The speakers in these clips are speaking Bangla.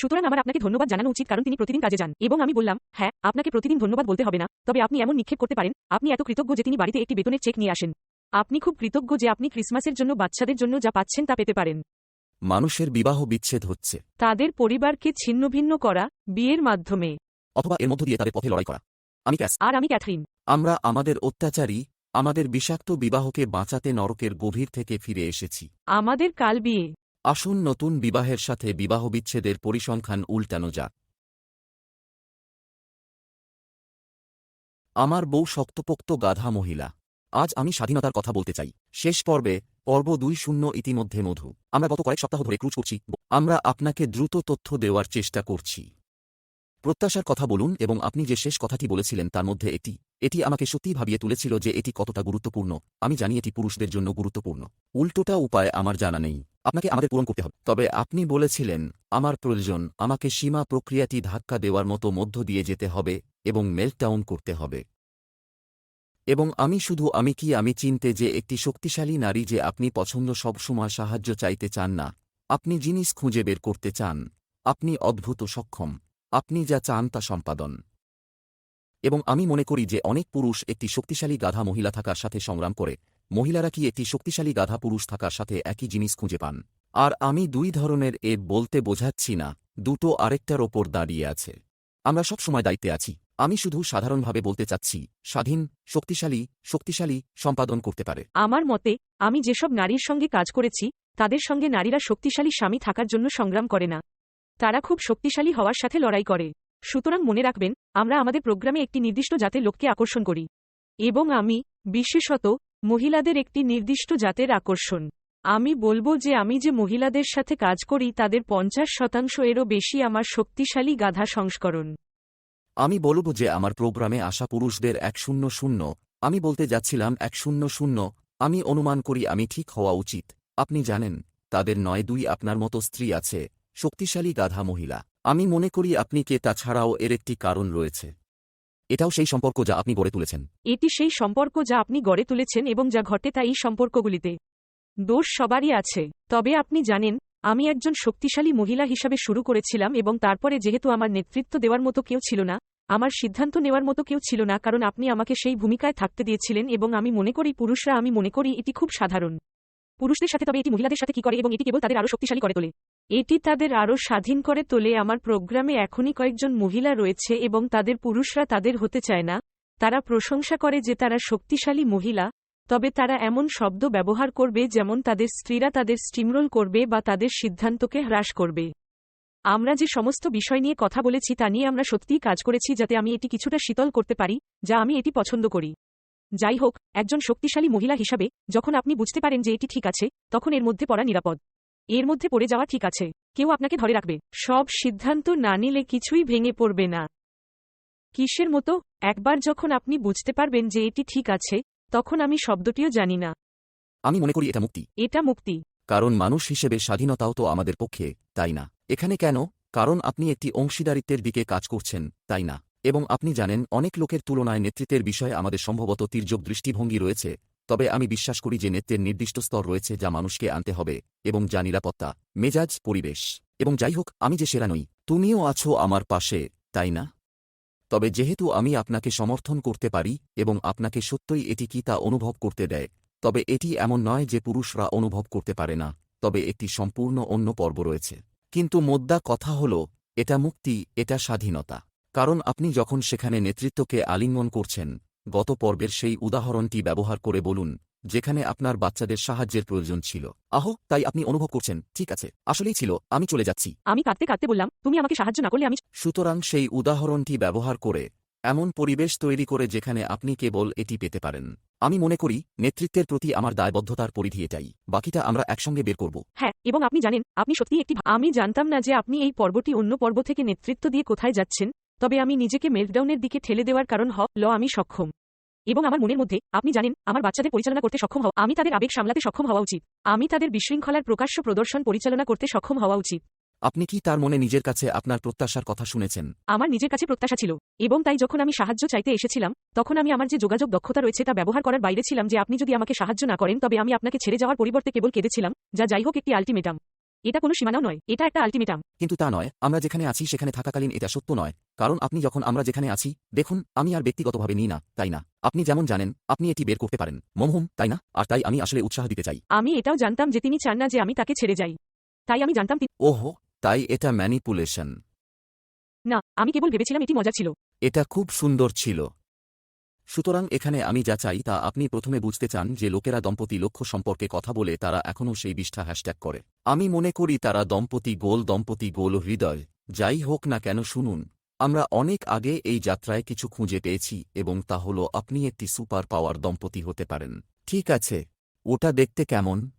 সুতরাং আমার আপনাকে ধন্যবাদ জানানো উচিত কারণ তিনি প্রতিদিন কাজে যান। এবং আমি বললাম হ্যাঁ আপনাকে প্রতিদিন ধন্যবাদ বলতে হবে না তবে আপনি এমন নিক্ষেপ করতে পারেন আপনি এত কৃতজ্ঞ যে তিনি বাড়িতে একটি বেতনের চেক নিয়ে আসেন। আপনি খুব কৃতজ্ঞ যে আপনি ক্রিসমাসের জন্য বাচ্চাদের জন্য যা পাচ্ছেন তা পেতে পারেন। মানুষের বিবাহ বিচ্ছেদ হচ্ছে। তাদের পরিবারকে ছিন্নভিন্ন করা বিয়ের মাধ্যমে। অথবা এর মধ্য দিয়ে তাদের পথে লড়াই করা। আমি ক্যাস আর আমি ক্যাথরিন। আমরা আমাদের অত্যাচারী আমাদের বিষাক্ত বিবাহকে বাঁচাতে নরকের গভীর থেকে ফিরে এসেছি। আমাদের কাল বিয়ে আসুন নতুন বিবাহের সাথে বিবাহবিচ্ছেদের পরিসংখ্যান উল্টানো যাক। আমার বউ শক্তপোক্ত গাধা মহিলা। আজ আমি স্বাধীনতার কথা বলতে চাই। শেষ পর্বে, পর্ব দুই শূন্য ইতিমধ্যে মধু। আমরা গত কয়েক সপ্তাহ ধরে ক্রুজ করছি। আমরা আপনাকে দ্রুত তথ্য দেওয়ার চেষ্টা করছি। প্রত্যাশার কথা বলুন এবং আপনি যে শেষ কথাটি বলেছিলেন তার মধ্যে এটি। এটি আমাকে সত্যিই ভাবিয়ে তুলেছিল যে এটি কতটা গুরুত্বপূর্ণ। আমি জানি এটি পুরুষদের জন্য গুরুত্বপূর্ণ। উল্টোটা উপায় আমার জানা নেই। আপনাকে আমাদের পূরণ করতে হবে। তবে আপনি বলেছিলেন, আমার প্রয়োজন, আমাকে সীমা প্রক্রিয়াটি ধাক্কা দেওয়ার মতো মধ্য দিয়ে যেতে হবে এবং মেল্টডাউন করতে হবে। এবং আমি শুধু, আমি কি, আমি চিনতে যে একটি শক্তিশালী নারী যে আপনি পছন্দ সবসময় সাহায্য চাইতে চান না, আপনি জিনিস খুঁজে বের করতে চান, আপনি অদ্ভুত সক্ষম, আপনি যা চান তা সম্পাদন। এবং আমি মনে করি যে অনেক পুরুষ একটি শক্তিশালী গাধা মহিলা থাকার সাথে সংগ্রাম করে মহিলারা কি একটি শক্তিশালী গাধা পুরুষ থাকার সাথে একই জিনিস খুঁজে পান? আর আমি দুই ধরনের এ বলতে বোঝাচ্ছি না, দুটো আরেকটার ওপর দাঁড়িয়ে আছে। আমরা সব সময় দায়িত্বে আছি। আমি শুধু সাধারণভাবে বলতে চাচ্ছি, স্বাধীন, শক্তিশালী শক্তিশালী সম্পাদন করতে পারে। আমার মতে, আমি যেসব নারীর সঙ্গে কাজ করেছি, তাদের সঙ্গে নারীরা শক্তিশালী স্বামী থাকার জন্য সংগ্রাম করে না। তারা খুব শক্তিশালী হওয়ার সাথে লড়াই করে। সুতরাং মনে রাখবেন, আমরা আমাদের প্রোগ্রামে একটি নির্দিষ্ট জাতের লোককে আকর্ষণ করি। এবং আমি, বিশেষত মহিলাদের একটি নির্দিষ্ট জাতের আকর্ষণ। আমি বলব যে আমি যে মহিলাদের সাথে কাজ করি, তাদের পঞ্চাশ শতাংশ এরও বেশি আমার শক্তিশালী গাধা সংস্করণ। আমি বলব যে আমার প্রোগ্রামে আসা পুরুষদের এক শূন্য শূন্য, আমি বলতে যাচ্ছিলাম এক শূন্য শূন্য, আমি অনুমান করি আমি ঠিক হওয়া উচিত। আপনি জানেন, তাদের নয় দুই আপনার মতো স্ত্রী আছে, শক্তিশালী গাধা মহিলা। আমি মনে করি আপনি কে, তাছাড়াও এর একটি কারণ রয়েছে। এটাও সেই সম্পর্ক যা আপনি গড়ে তুলেছেন। এটি সেই সম্পর্ক যা আপনি গড়ে তুলেছেন এবং যা ঘটে তা এই সম্পর্কগুলিতে। দোষ সবারই আছে। তবে আপনি জানেন, আমি একজন শক্তিশালী মহিলা হিসাবে শুরু করেছিলাম এবং তারপরে যেহেতু আমার নেতৃত্ব দেওয়ার মতো কেউ ছিল না, আমার সিদ্ধান্ত নেওয়ার মতো কেউ ছিল না কারণ আপনি আমাকে সেই ভূমিকায় থাকতে দিয়েছিলেন এবং আমি মনে করি পুরুষরা, আমি মনে করি এটি খুব সাধারণ। পুরুষদের সাথে তবে এটি মহিলাদের সাথে কি করে এবং এটি কেবল তাদের আরও শক্তিশালী করে তোলে। এটি তাদের আরও স্বাধীন করে তোলে, আমার প্রোগ্রামে এখনই কয়েকজন মহিলা রয়েছে এবং তাদের পুরুষরা তাদের হতে চায় না। তারা প্রশংসা করে যে তারা শক্তিশালী মহিলা, তবে তারা এমন শব্দ ব্যবহার করবে যেমন তাদের স্ত্রীরা তাদের স্টিমরোল করবে বা তাদের সিদ্ধান্তকে হ্রাস করবে। আমরা যে সমস্ত বিষয় নিয়ে কথা বলেছি তা নিয়ে আমরা সত্যিই কাজ করেছি যাতে আমি এটি কিছুটা শীতল করতে পারি, যা আমি এটি পছন্দ করি। যাই হোক, একজন শক্তিশালী মহিলা হিসাবে, যখন আপনি বুঝতে পারেন যে এটি ঠিক আছে, তখন এর মধ্যে পড়া নিরাপদ। এর মধ্যে পড়ে যাওয়া ঠিক আছে। কেউ আপনাকে ধরে রাখবে। সব সিদ্ধান্ত না নিলে কিছুই ভেঙে পড়বে না। কিসের মতো? একবার যখন আপনি বুঝতে পারবেন যে এটি ঠিক আছে তখন আমি শব্দটিও জানি না। আমি মনে করি এটা মুক্তি। এটা মুক্তি। কারণ মানুষ হিসেবে স্বাধীনতাও তো আমাদের পক্ষে তাই না? এখানে কেন? কারণ আপনি একটি অংশীদারিত্বের দিকে কাজ করছেন তাই না? এবং আপনি জানেন অনেক লোকের তুলনায় নেতৃত্বের বিষয়ে আমাদের সম্ভবত তির্যক দৃষ্টিভঙ্গি রয়েছে তবে আমি বিশ্বাস করি যে নেতৃত্বের নির্দিষ্ট স্তর রয়েছে যা মানুষকে আনতে হবে এবং যা নিরাপত্তা, মেজাজ, পরিবেশ। এবং যাই হোক, আমি যে সেরা নই, তুমিও আছো আমার পাশে, তাই না? তবে যেহেতু আমি আপনাকে সমর্থন করতে পারি এবং আপনাকে সত্যই এটি কি তা অনুভব করতে দেয়, তবে এটি এমন নয় যে পুরুষরা অনুভব করতে পারে না, তবে একটি সম্পূর্ণ অন্য পর্ব রয়েছে। কিন্তু মোদ্দা কথা হল, এটা মুক্তি, এটা স্বাধীনতা। কারণ আপনি যখন সেখানে নেতৃত্বকে আলিঙ্গন করছেন গত পর্বের সেই উদাহরণটি ব্যবহার করে বলুন যেখানে আপনার বাচ্চাদের সাহায্যের প্রয়োজন ছিল। আহ তাই আপনি অনুভব করছেন ঠিক আছে আসলেই ছিল আমি চলে যাচ্ছি। আমি কাঁদতে কাঁদতে বললাম তুমি আমাকে সাহায্য না করলে আমি সুতরাং সেই উদাহরণটি ব্যবহার করে এমন পরিবেশ তৈরি করে যেখানে আপনি কেবল এটি পেতে পারেন। আমি মনে করি নেতৃত্বের প্রতি আমার দায়বদ্ধতার পরিধি এটাই বাকিটা আমরা একসঙ্গে বের করব। হ্যাঁ এবং আপনি জানেন আপনি সত্যিই একটি আমি জানতাম না যে আপনি এই পর্বটি অন্য পর্ব থেকে নেতৃত্ব দিয়ে কোথায় যাচ্ছেন তবে আমি নিজেকে মেল্টডাউনের দিকে ঠেলে দেওয়ার কারণ হ ল আমি সক্ষম। এবং আমার মনের মধ্যে আপনি জানেন আমার বাচ্চাদের পরিচালনা করতে সক্ষম হওয়া আমি তাদের আবেগ সামলাতে সক্ষম হওয়া উচিত। আমি তাদের বিশৃঙ্খলার প্রকাশ্য প্রদর্শন পরিচালনা করতে সক্ষম হওয়া উচিত। আপনি কি তার মনে নিজের কাছে আপনার প্রত্যাশার কথা শুনেছেন? আমার নিজের কাছে প্রত্যাশা ছিল এবং তাই যখন আমি সাহায্য চাইতে এসেছিলাম তখন আমি আমার যে যোগাযোগ দক্ষতা রয়েছে তা ব্যবহার করার বাইরে ছিলাম যে আপনি যদি আমাকে সাহায্য না করেন তবে আমি আপনাকে ছেড়ে যাওয়ার পরিবর্তে কেবল কেঁদেছিলাম যা যাই হোক একটি আলটিমেটাম। এটা কোনো সীমানাও নয় এটা একটা আলটিমেটাম। কিন্তু তা নয় আমরা যেখানে আছি সেখানে থাকাকালীন এটা সত্য নয় কারণ আপনি যখন আমরা যেখানে আছি দেখুন আমি আর ব্যক্তিগতভাবে নিই না তাই না? আপনি যেমন জানেন আপনি এটি বের করতে পারেন। মমহুম তাই না? আর তাই আমি আসলে উৎসাহ দিতে চাই। আমি এটাও জানতাম যে তিনি চান না যে আমি তাকে ছেড়ে যাই। তাই আমি জানতাম তিনি ওহো তাই এটা ম্যানিপুলেশন। না আমি কেবল ভেবেছিলাম এটি মজা ছিল। এটা খুব সুন্দর ছিল। সুতরাং এখানে আমি যা চাই তা আপনি প্রথমে বুঝতে চান যে লোকেরা দম্পতি লক্ষ্য সম্পর্কে কথা বলে তারা এখনও সেই বিষ্ঠা হ্যাশট্যাগ করে। আমি মনে করি তারা দম্পতি গোল দম্পতি গোল হৃদয়। যাই হোক না কেন, শুনুন। আমরা অনেক আগে এই যাত্রায় কিছু খুঁজে পেয়েছি এবং তা হল আপনি একটি সুপার পাওয়ার দম্পতি হতে পারেন। ঠিক আছে। ওটা দেখতে কেমন?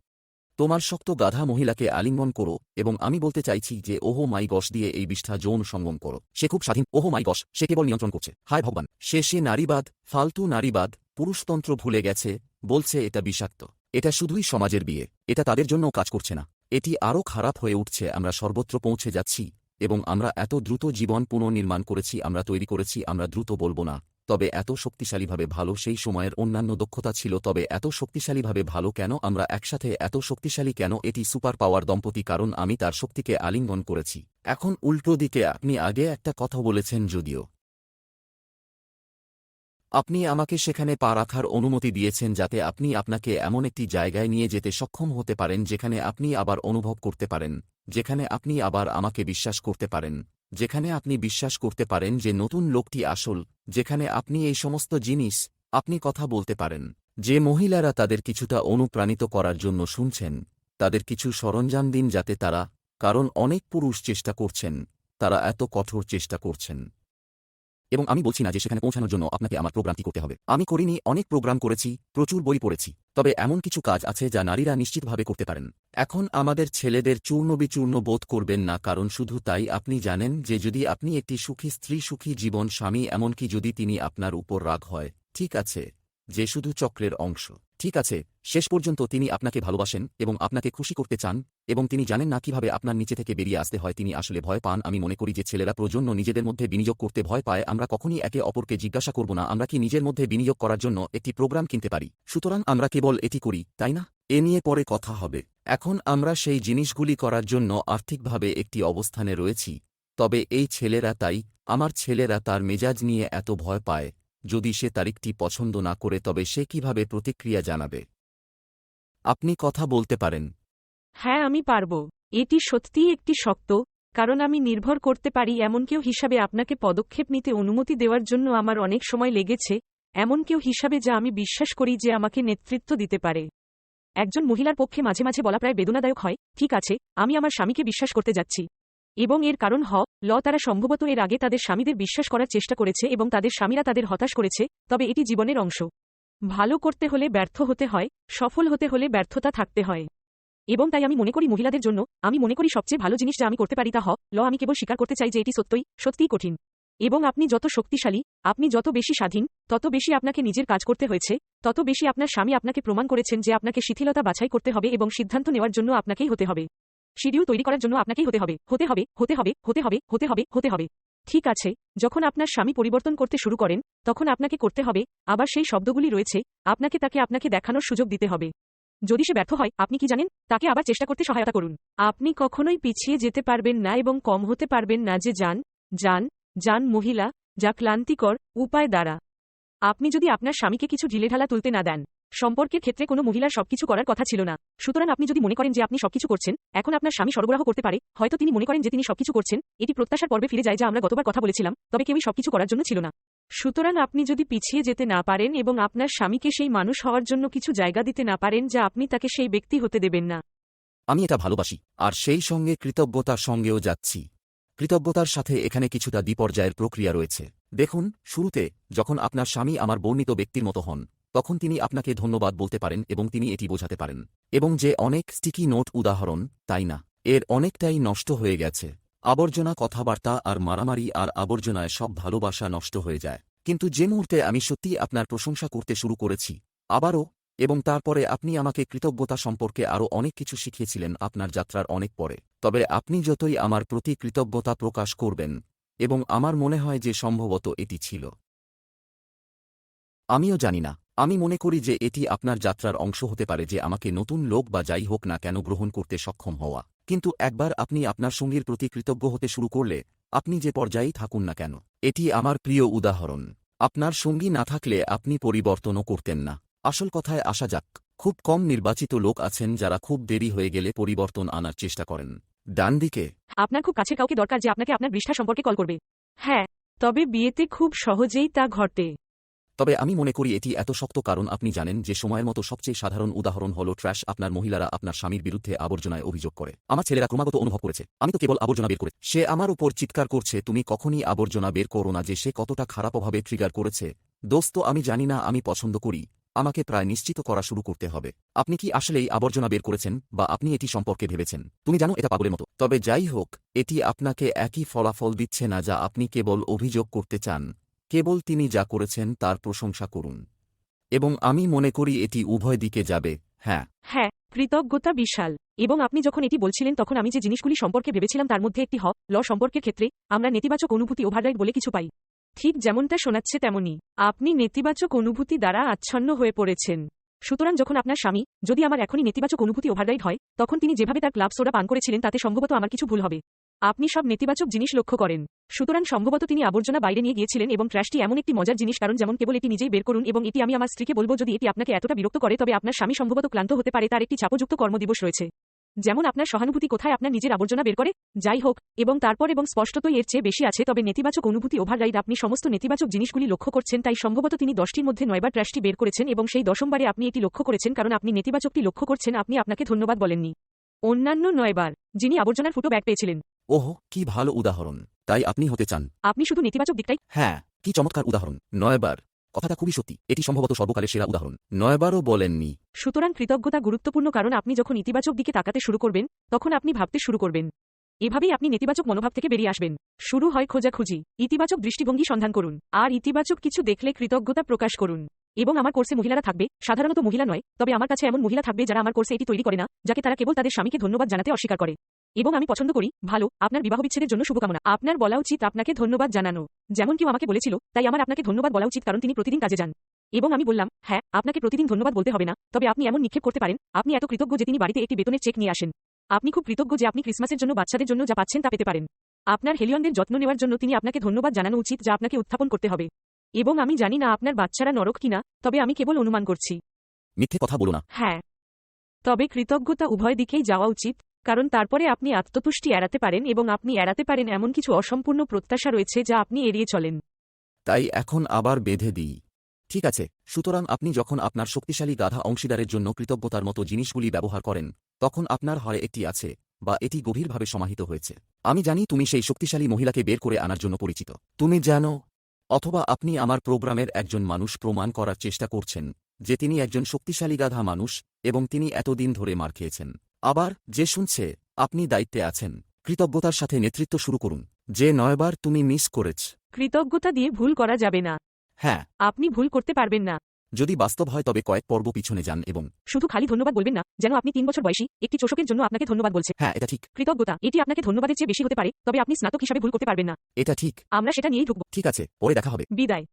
তোমার শক্ত গাধা মহিলাকে আলিঙ্গন করো এবং আমি বলতে চাইছি যে, ওহো মাই গস দিয়ে এই বিষ্ঠা যৌন সঙ্গম করো। সে খুব স্বাধীন। ওহো মাই গস সে কেবল নিয়ন্ত্রণ করছে। হায় ভগবান, সে সে নারীবাদ, ফালতু নারীবাদ, পুরুষতন্ত্র ভুলে গেছে, বলছে এটা বিষাক্ত। এটা শুধুই সমাজের বিয়ে। এটা তাদের জন্য কাজ করছে না। এটি আরও খারাপ হয়ে উঠছে, আমরা সর্বত্র পৌঁছে যাচ্ছি এবং আমরা এত দ্রুত জীবন পুনর্নির্মাণ করেছি, আমরা তৈরি করেছি, আমরা দ্রুত বলব না। তবে এত শক্তিশালীভাবে ভালো সেই সময়ের অন্যান্য দক্ষতা ছিল, তবে এত শক্তিশালীভাবে ভালো কেন? আমরা একসাথে এত শক্তিশালী কেন? এটি সুপার পাওয়ার দম্পতি, কারণ আমি তার শক্তিকে আলিঙ্গন করেছি। এখন উল্টো দিকে আপনি আগে একটা কথা বলেছেন যদিও। আপনি আমাকে সেখানে পা রাখার অনুমতি দিয়েছেন যাতে আপনি আপনাকে এমন একটি জায়গায় নিয়ে যেতে সক্ষম হতে পারেন, যেখানে আপনি আবার অনুভব করতে পারেন। যেখানে আপনি আবার আমাকে বিশ্বাস করতে পারেন। যেখানে আপনি বিশ্বাস করতে পারেন যে নতুন লোকটি আসল, যেখানে আপনি এই সমস্ত জিনিস, আপনি কথা বলতে পারেন। যে মহিলারা তাদের কিছুটা অনুপ্রাণিত করার জন্য শুনছেন, তাদের কিছু সরঞ্জাম দিন যাতে তারা, কারণ অনেক পুরুষ চেষ্টা করছেন, তারা এত কঠোর চেষ্টা করছেন। এবং আমি বলছি না যে সেখানে পৌঁছানোর জন্য আপনাকে আমার প্রোগ্রামটি করতে হবে। আমি করিনি, অনেক প্রোগ্রাম করেছি, প্রচুর বই পড়েছি, তবে এমন কিছু কাজ আছে যা নারীরা নিশ্চিতভাবে করতে পারেন। এখন আমাদের ছেলেদের চূর্ণ বিচূর্ণ বোধ করবেন না, কারণ শুধু তাই আপনি জানেন যে যদি আপনি একটি সুখী স্ত্রী, সুখী জীবন, স্বামী, এমনকি যদি তিনি আপনার উপর রাগ হয়, ঠিক আছে, যে শুধু চক্রের অংশ। ঠিক আছে, শেষ পর্যন্ত তিনি আপনাকে ভালোবাসেন এবং আপনাকে খুশি করতে চান এবং তিনি জানেন না কীভাবে আপনার নিচে থেকে বেরিয়ে আসতে হয়। তিনি আসলে ভয় পান। আমি মনে করি যে ছেলেরা প্রজন্য নিজেদের মধ্যে বিনিয়োগ করতে ভয় পায়। আমরা কখনই একে অপরকে জিজ্ঞাসা করব না। আমরা কি নিজের মধ্যে বিনিয়োগ করার জন্য একটি প্রোগ্রাম কিনতে পারি? সুতরাং আমরা কেবল এটি করি, তাই না? এ নিয়ে পরে কথা হবে। এখন আমরা সেই জিনিসগুলি করার জন্য আর্থিকভাবে একটি অবস্থানে রয়েছি। তবে এই ছেলেরা তাই। আমার ছেলেরা তার মেজাজ নিয়ে এত ভয় পায়। যদি সে তারিখটি পছন্দ না করে তবে সে কীভাবে প্রতিক্রিয়া জানাবে? আপনি কথা বলতে পারেন। হ্যাঁ আমি পারব। এটি সত্যিই একটি শক্ত কারণ আমি নির্ভর করতে পারি এমন কেউ হিসাবে আপনাকে পদক্ষেপ নিতে অনুমতি দেওয়ার জন্য আমার অনেক সময় লেগেছে, এমন কেউ হিসাবে যা আমি বিশ্বাস করি যে আমাকে নেতৃত্ব দিতে পারে। একজন মহিলার পক্ষে মাঝে মাঝে বলা প্রায় বেদনাদায়ক হয়, ঠিক আছে, আমি আমার স্বামীকে বিশ্বাস করতে যাচ্ছি। এবং এর কারণ হ, ল তারা সম্ভবত এর আগে তাদের স্বামীদের বিশ্বাস করার চেষ্টা করেছে এবং তাদের স্বামীরা তাদের হতাশ করেছে, তবে এটি জীবনের অংশ। ভালো করতে হলে ব্যর্থ হতে হয়, সফল হতে হলে ব্যর্থতা থাকতে হয়। এবং তাই আমি মনে করি মহিলাদের জন্য, আমি মনে করি সবচেয়ে ভালো জিনিস যা আমি করতে পারি তা হ, ল আমি কেবল স্বীকার করতে চাই যে এটি সত্যই, সত্যিই কঠিন। এবং আপনি যত শক্তিশালী, আপনি যত বেশি স্বাধীন, তত বেশি আপনাকে নিজের কাজ করতে হয়েছে, তত বেশি আপনার স্বামী আপনাকে প্রমাণ করেছেন যে আপনাকে শিথিলতা বাছাই করতে হবে এবং সিদ্ধান্ত নেওয়ার জন্য আপনাকেই হতে হবে। শিডিউল তৈরি করার জন্য আপনাকেই হতে হবে। হতে হবে হতে হবে হতে হবে হতে হবে হতে হবে। ঠিক আছে, যখন আপনার স্বামী পরিবর্তন করতে শুরু করেন, তখন আপনাকে করতে হবে, আবার সেই শব্দগুলি রয়েছে, আপনাকে তাকে আপনাকে দেখানোর সুযোগ দিতে হবে। যদি সে ব্যর্থ হয়, আপনি কি জানেন? তাকে আবার চেষ্টা করতে সহায়তা করুন। আপনি কখনোই পিছিয়ে যেতে পারবেন না এবং কম হতে পারবেন না যে যান যান যান মহিলা, যা ক্লান্তিকর উপায় দ্বারা। আপনি যদি আপনার স্বামীকে কিছু ঢিলেঢালা তুলতে না দেন সম্পর্কের ক্ষেত্রে কোনো মহিলার সবকিছু করার কথা ছিল না। সুতরাং আপনি যদি মনে করেন যে আপনি সবকিছু করছেন, এখন আপনার স্বামী সরবরাহ করতে পারে, হয়তো তিনি মনে করেন যে তিনি সবকিছু করছেন, এটি প্রত্যাশার পর্বে ফিরে যায় যা আমরা গতবার কথা বলেছিলাম, তবে কেউই সবকিছু করার জন্য ছিল না। সুতরাং আপনি যদি পিছিয়ে যেতে না পারেন এবং আপনার স্বামীকে সেই মানুষ হওয়ার জন্য কিছু জায়গা দিতে না পারেন যা আপনি তাকে সেই ব্যক্তি হতে দেবেন না। আমি এটা ভালোবাসি, আর সেই সঙ্গে কৃতজ্ঞতার সঙ্গেও যাচ্ছি। কৃতজ্ঞতার সাথে এখানে কিছুটা দ্বিপর্যায়ের প্রক্রিয়া রয়েছে। দেখুন, শুরুতে, যখন আপনার স্বামী আমার বর্ণিত ব্যক্তির মতো হন তখন তিনি আপনাকে ধন্যবাদ বলতে পারেন এবং তিনি এটি বোঝাতে পারেন। এবং যে অনেক স্টিকি নোট উদাহরণ, তাই না? এর অনেকটাই নষ্ট হয়ে গেছে। আবর্জনা কথাবার্তা আর মারামারি আর আবর্জনায় সব ভালোবাসা নষ্ট হয়ে যায়। কিন্তু যে মুহূর্তে আমি সত্যিই আপনার প্রশংসা করতে শুরু করেছি, আবারও, এবং তারপরে আপনি আমাকে কৃতজ্ঞতা সম্পর্কে আরও অনেক কিছু শিখিয়েছিলেন আপনার যাত্রার অনেক পরে। তবে আপনি যতই আমার প্রতি কৃতজ্ঞতা প্রকাশ করবেন, এবং আমার মনে হয় যে সম্ভবত এটি ছিল। আমিও জানি না। আমি মনে করি যে এটি আপনার যাত্রার অংশ হতে পারে যে আমাকে নতুন লোক বা যাই হোক না কেন গ্রহণ করতে সক্ষম হওয়া। কিন্তু একবার আপনি আপনার সঙ্গীর প্রতি কৃতজ্ঞ হতে শুরু করলে, আপনি যে পর্যায়েই থাকুন না কেন, এটি আমার প্রিয় উদাহরণ। আপনার সঙ্গী না থাকলে আপনি পরিবর্তনও করতেন না। আসল কথায় আসা যাক, খুব কম নির্বাচিত লোক আছেন যারা খুব দেরি হয়ে গেলে পরিবর্তন আনার চেষ্টা করেন। ডান দিকে। আপনার খুব কাছে কাউকে দরকার যে আপনাকে আপনার পৃষ্ঠা সম্পর্কে কল করবে। হ্যাঁ তবে বিয়েতে খুব সহজেই তা ঘটে। তবে আমি মনে করি এটি এত শক্ত কারণ আপনি জানেন যে সময়ের মতো সবচেয়ে সাধারণ উদাহরণ হল ট্র্যাশ আপনার মহিলারা আপনার স্বামীর বিরুদ্ধে আবর্জনায় অভিযোগ করে। আমার ছেলেরা ক্রমাগত অনুভব করেছে। আমি তো কেবল আবর্জনা বের করে। সে আমার উপর চিৎকার করছে, তুমি কখনই আবর্জনা বের করো না যে সে কতটা খারাপভাবে ট্রিগার করেছে? দোস্ত, আমি জানি না, আমি পছন্দ করি। আমাকে প্রায় নিশ্চিত করা শুরু করতে হবে। আপনি কি আসলেই আবর্জনা বের করেছেন বা আপনি এটি সম্পর্কে ভেবেছেন? তুমি জানো, এটা পাগলের মতো। তবে যাই হোক, এটি আপনাকে একই ফলাফল দিচ্ছে না যা আপনি কেবল অভিযোগ করতে চান। কেবল তিনি যা করেছেন তার প্রশংসা করুন। এবং আমি মনে করি এটি উভয় দিকে যাবে হ্যাঁ। হ্যাঁ কৃতজ্ঞতা বিশাল। এবং আপনি যখন এটি বলছিলেন, তখন আমি যে জিনিসগুলি সম্পর্কে ভেবেছিলাম তার মধ্যে একটি হ, ল সম্পর্কের ক্ষেত্রে, আমরা নেতিবাচক অনুভূতি ওভাররাইড বলে কিছু পাই। ঠিক যেমনটা শোনাচ্ছে তেমনই, আপনি নেতিবাচক অনুভূতি দ্বারা আচ্ছন্ন হয়ে পড়েছেন। সুতরাং যখন আপনার স্বামী, যদি আমার এখনই নেতিবাচক অনুভূতি ওভাররাইড হয়, তখন তিনি যেভাবে তার ক্লাব সোডা পান করেছিলেন, তাতে সম্ভবত আমার কিছু ভুল হবে। আপনি সব নেতিবাচক জিনিস লক্ষ্য করেন। সুতরাং সম্ভবত তিনি আবর্জনা বাইরে নিয়ে গিয়েছিলেন এবং ট্র্যাশটি এমন একটি মজার জিনিস, কারণ যেমন কেবল এটি নিজেই বের করুন এবং এটি আমি আমার স্ত্রীকে বলব, যদি এটি আপনাকে এতটা বিরক্ত করে, তবে আপনার স্বামী সম্ভবত ক্লান্ত হতে পারে, তার একটি চাপযুক্ত কর্মদিবস রয়েছে। যেমন আপনার সহানুভূতি কোথায়, আপনার নিজের আবর্জনা বের করে, যাই হোক, এবং তারপর এবং স্পষ্টতই এর চেয়ে বেশি আছে, তবে নেতিবাচক অনুভূতি ওভাররাইড আপনি সমস্ত নেতিবাচক জিনিসগুলি লক্ষ্য করছেন, তাই সম্ভবত তিনি দশটির মধ্যে নয়বার ট্র্যাশটি বের করেছেন এবং সেই দশমবারে আপনি এটি লক্ষ্য করেছেন, কারণ আপনি নেতিবাচকটি লক্ষ্য করছেন, আপনি আপনাকে ধন্যবাদ বলেননি। অন্যান্য নয়বার, যিনি আবর্জনার ফুটো ব্যাগ পেয়েছিলেন। ওহ কি ভালো উদাহরণ। তাই আপনি হতে চান। আপনি শুধু নেতিবাচক দিকটাই হ্যাঁ কি চমৎকার উদাহরণ। নয়বার। কথাটা খুবই সত্যি। এটি সম্ভবত সর্বকালের সেরা উদাহরণ। নয়বারও বলেননি। সুতরাং কৃতজ্ঞতা গুরুত্বপূর্ণ কারণ আপনি যখন ইতিবাচক দিকে তাকাতে শুরু করবেন তখন আপনি ভাবতে শুরু করবেন। এভাবেই আপনি নেতিবাচক মনোভাব থেকে বেরিয়ে আসবেন। শুরু হয় খোঁজাখুঁজি। ইতিবাচক দৃষ্টিভঙ্গি সন্ধান করুন। আর ইতিবাচক কিছু দেখলে কৃতজ্ঞতা প্রকাশ করুন। এবং আমার কোর্সে মহিলারা থাকবে সাধারণত মহিলা নয় তবে আমার কাছে এমন মহিলা থাকবে যারা আমার কোর্সে এটি তৈরি করে না যাকে তারা কেবল তাদের স্বামীকে ধন্যবাদ জানাতে অস্বীকার করে। এবং আমি পছন্দ করি ভালো আপনার বিবাহ বিচ্ছেদের জন্য শুভকামনা। আপনার বলা উচিত আপনাকে ধন্যবাদ জানানো। যেমন কেউ আমাকে বলেছিল তাই আমার আপনাকে ধন্যবাদ বলা উচিত কারণ তিনি প্রতিদিন কাজে যান। এবং আমি বললাম হ্যাঁ আপনাকে প্রতিদিন ধন্যবাদ বলতে হবে না তবে আপনি এমন নিক্ষেপ করতে পারেন আপনি এত কৃতজ্ঞ যে তিনি বাড়িতে একটি বেতনের চেক নিয়ে আসেন। আপনি খুব কৃতজ্ঞ যে আপনি ক্রিসমাসের জন্য বাচ্চাদের জন্য যা পাচ্ছেন তা পেতে পারেন। আপনার হেলিয়নদের যত্ন নেওয়ার জন্য তিনি আপনাকে ধন্যবাদ জানানো উচিত যা আপনাকে উত্থাপন করতে হবে। এবং আমি জানি না আপনার বাচ্চারা নরক কিনা তবে আমি কেবল অনুমান করছি। মিথ্যে কথা বলো না। হ্যাঁ। তবে কৃতজ্ঞতা উভয় দিকেই যাওয়া উচিত। কারণ তারপরে আপনি আত্মতুষ্টি এড়াতে পারেন এবং আপনি এড়াতে পারেন এমন কিছু অসম্পূর্ণ প্রত্যাশা রয়েছে যা আপনি এড়িয়ে চলেন। তাই এখন আবার বেঁধে দিই। ঠিক আছে, সুতরাং আপনি যখন আপনার শক্তিশালী গাধা অংশীদারের জন্য কৃতজ্ঞতার মতো জিনিসগুলি ব্যবহার করেন, তখন আপনার হয় একটি আছে, বা এটি গভীরভাবে সমাহিত হয়েছে। আমি জানি তুমি সেই শক্তিশালী মহিলাকে বের করে আনার জন্য পরিচিত। তুমি জানো, অথবা আপনি আমার প্রোগ্রামের একজন মানুষ প্রমাণ করার চেষ্টা করছেন, যে তিনি একজন শক্তিশালী গাধা মানুষ এবং তিনি এতদিন ধরে মার খেয়েছেন। আবার যে শুনছে আপনি দায়িত্বে আছেন। কৃতজ্ঞতার সাথে নেতৃত্ব শুরু করুন। যে নয়বার তুমি মিস করেছ। কৃতজ্ঞতা দিয়ে ভুল করা যাবে না। হ্যাঁ। আপনি ভুল করতে পারবেন না। যদি বাস্তব হয় তবে কয়েক পর্ব পিছনে যান এবং শুধু খালি ধন্যবাদ বলবেন না যেন আপনি তিন বছর বয়সী একটি চোষকের জন্য আপনাকে ধন্যবাদ বলছে। হ্যাঁ এটা ঠিক। কৃতজ্ঞতা এটি আপনাকে ধন্যবাদের চেয়ে বেশি হতে পারে তবে আপনি স্নাতক হিসাবে ভুল করতে পারবেন না। এটা ঠিক। আমরা সেটা নিয়েই ঢুকব। ঠিক আছে পরে দেখা হবে। বিদায়।